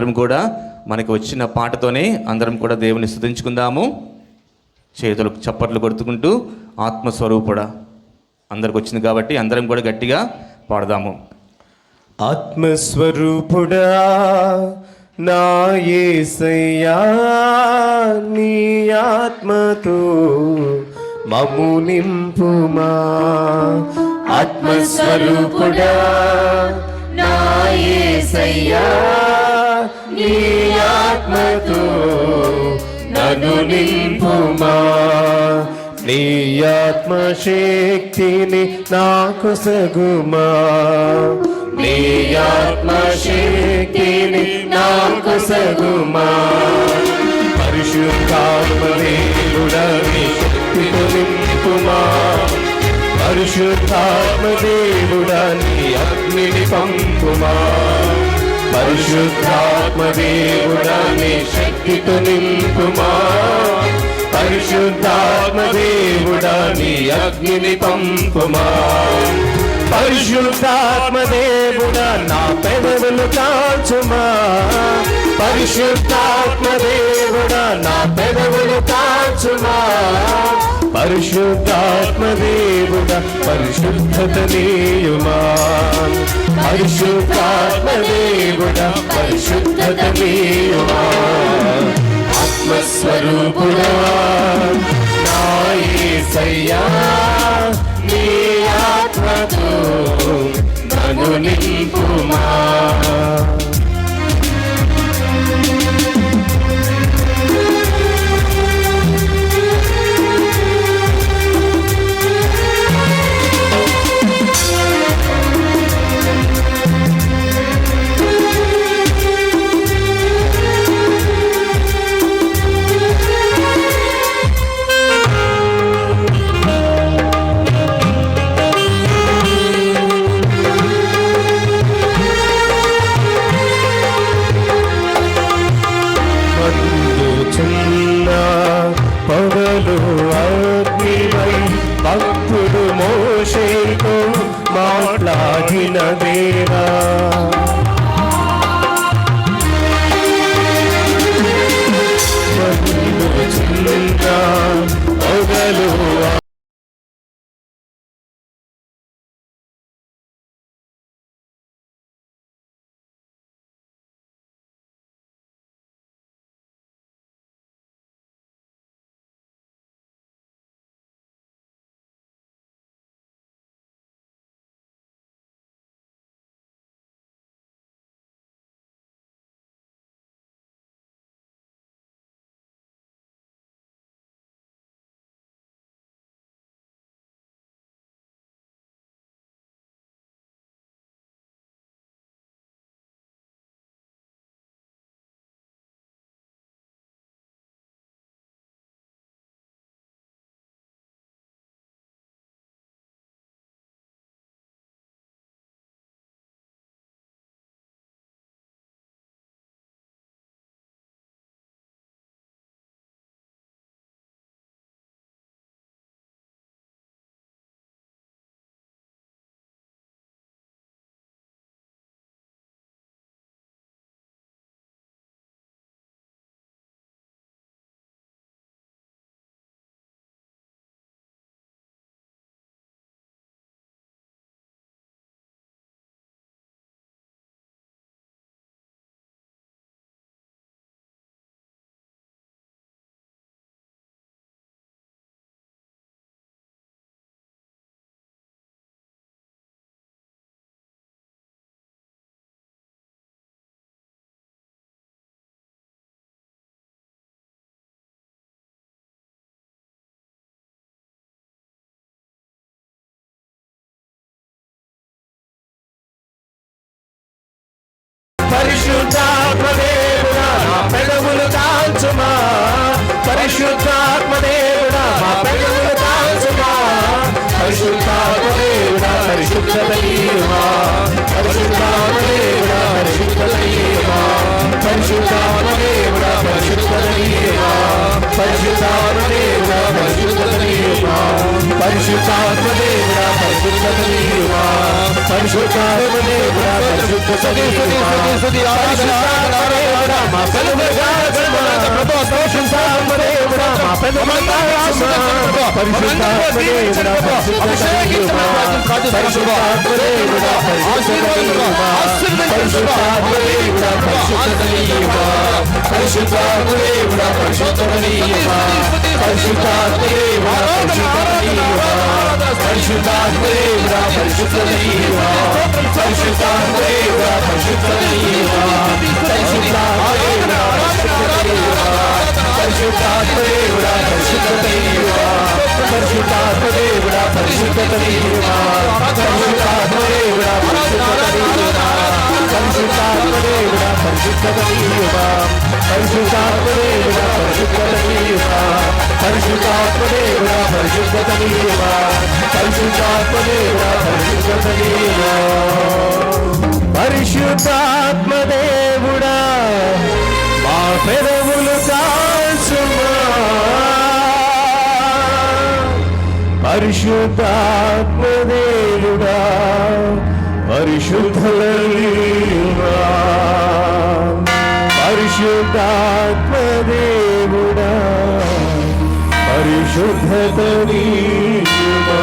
అందరం కూడా మనకి వచ్చిన పాటతోనే అందరం కూడా దేవుని స్థుతించుకుందాము. చేతులు చప్పట్లు కొడుతుకుంటూ ఆత్మస్వరూపుడా. అందరికి వచ్చింది కాబట్టి అందరం కూడా గట్టిగా పాడదాము. ఆత్మస్వరూపుడా నా ఏసయ్యా నీ ఆత్మతో మము నింపుమా. ఆత్మస్వరూపుడా నా ఏసయ్యా నీ ఆత్మతో నన్ను నింపుమా. నీ ఆత్మశక్తిని నాకు సగుమా. నీ ఆత్మశక్తిని నాకు సగుమా. పరిశుద్ధాత్మ దేవుడా శక్తితో నింపుమా. పరిశుద్ధాత్మ అగ్నిని పంపుమా. పరిశుద్ధాత్మదేవుడా నీ శక్తితో నింపుమా. పరిశుద్ధాత్మదేవుడా నీ అగ్నిని పంపుమా. పరిశుద్ధాత్మదేవుడా నా పెదవులు కాచుమా పరిశుద్ధాత్మదేవుడా నా పెదవులు కాచుమా పరిశుద్ధాత్మదేవుడా పరిశుద్ధత నీయుమా. పరిశుద్ధాత్మ దేవుడా పరిశుద్ధత నీయుమా ఆత్మస్వరూపుడా నా నీ ఆత్మతో నన్ను నింపుమా. మాట్లాడిన దేవా. అందుచున్న పగలు పరిశుద్ధాత్మ దేవుడా నా పెదవులు కాల్చుమా పరిశుద్ధాత్మ మా పెదవులు కాల్చుమా పరిశుద్ధాత్మదేవుడా పరిశుద్ధత నీయుమా పరిశుద్ధాత్మ దేవుడా పరిశుద్ధత నీయుమా పరిశుద్ధాత్మ దేవుడా పరిశుద్ధత నీయుమా పరిశుద్ధాత్మదేవుడా పరిశుద్ధత నీయుమా పరిశుద్ధాత్మ పరిశుద్ధత నీయుమా పరిశుద్ధాత్మనే కూడా పరిశుద్ధ సది సది సది సది ఆరాధన పరిశుద్ధాత్మదేవుడా పరిశుద్ధమనీయమా పరిశుద్ధాత్మదేవుడా పరిశుద్ధమనీయమా పరిశుద్ధాత్మదేవుడా పరిశుద్ధమనీయమా పరిశుద్ధాత్మదేవుడా పరిశుద్ధమనీయమా పరిశుద్ధాత్మదేవుడా పరిశుద్ధమనీయమా పరిశుద్ధాత్మదేవుడా పరిశుద్ధమనీయమా పరిశుద్ధాత్మదేవుడా పరిశుద్ధమనీయమా పరిశుద్ధాత్మదేవుడా పరిశుద్ధత నీయుమా పరిశుద్ధాత్మదేవుడా పరిశుద్ధత నీయుమా పరిశుద్ధాత్మదేవుడా పరిశుద్ధత నీయుమా పరిశుద్ధాత్మదేవుడా మా పెదవులు కాల్చుమా పరిశుద్ధాత్మదేవుడా పరిశుద్ధులీ పరిశుద్ధాత్మదేవుడా పరిశుద్ధత నీయుడా